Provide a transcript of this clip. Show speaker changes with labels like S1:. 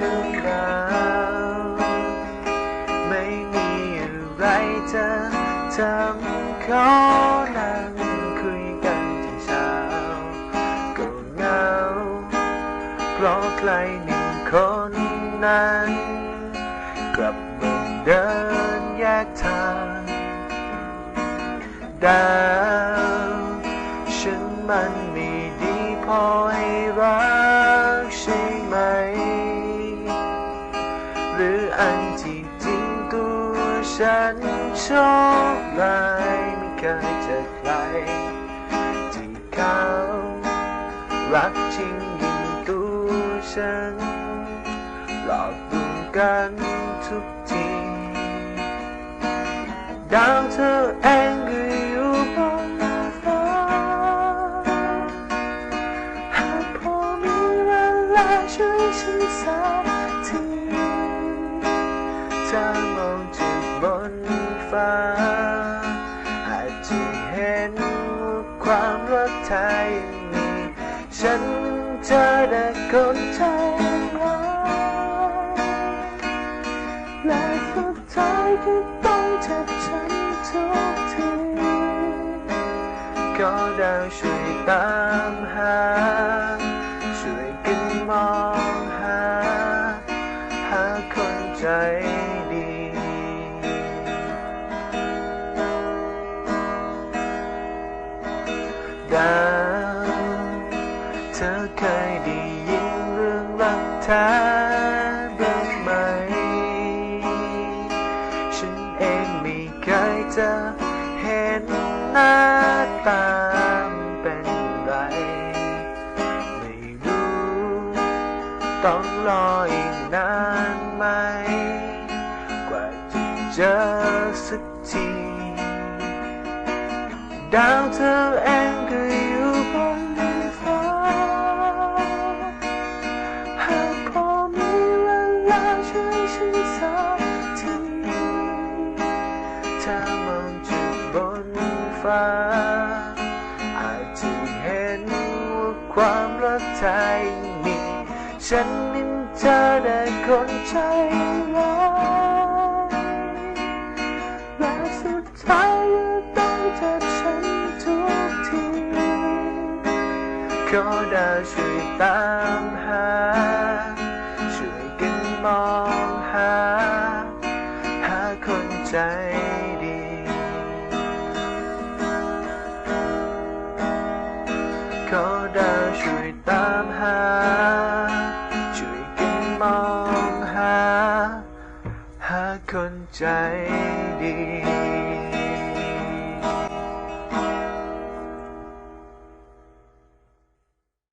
S1: ดวงดาวไม่มีอะไรจะทำเขานั่งคุยกันที่เช้าก็เหงาเพราะใครหนึ่งคนนั้น กลับมาเดินแยกทางดาวฉันมันไม่ดีพอให้รัก รืออันที่จริงตัวฉันโชคร้ายไม่เคยเจอใคร ที่เขารักจริงยิ่งตัวฉัน หลอกลวงกันทุกทีดาวเธอเองก็อยู่บนฟ้าหากพอมีเวลาช่วยฉันสัก ฟ้า อาจจะเห็นความรักแท้ยังมี ฉันเจอแต่คนใจร้ายและสุดท้ายก็ต้องเจ็บช้ำทุกทีก็ดาช่วยตามหา ช่วยกันมองหา หาคนใจ ดาวเธอเคยได้ยินเรื่องรักแท้บ้างไหม ฉันเองไม่เคยจะเห็นหน้าตามเป็นไร ไม่รู้ ต้องรออีกนานไหม กว่าจะเจอสักทีดาวเธอเองก็ ถ้ามองจากบนฟ้า อาจจะเห็นว่าความรักแท้ยังมี ฉันนั้นเจอแต่คนใจร้ายและสุดท้ายก็ต้องเจ็บฉันทุกทีขอดาวช่วยตามหา ช่วยกันมองหา หาคนใจ ขอดาวช่วยตามหา ช่วยกันมองหา หาคนใจดี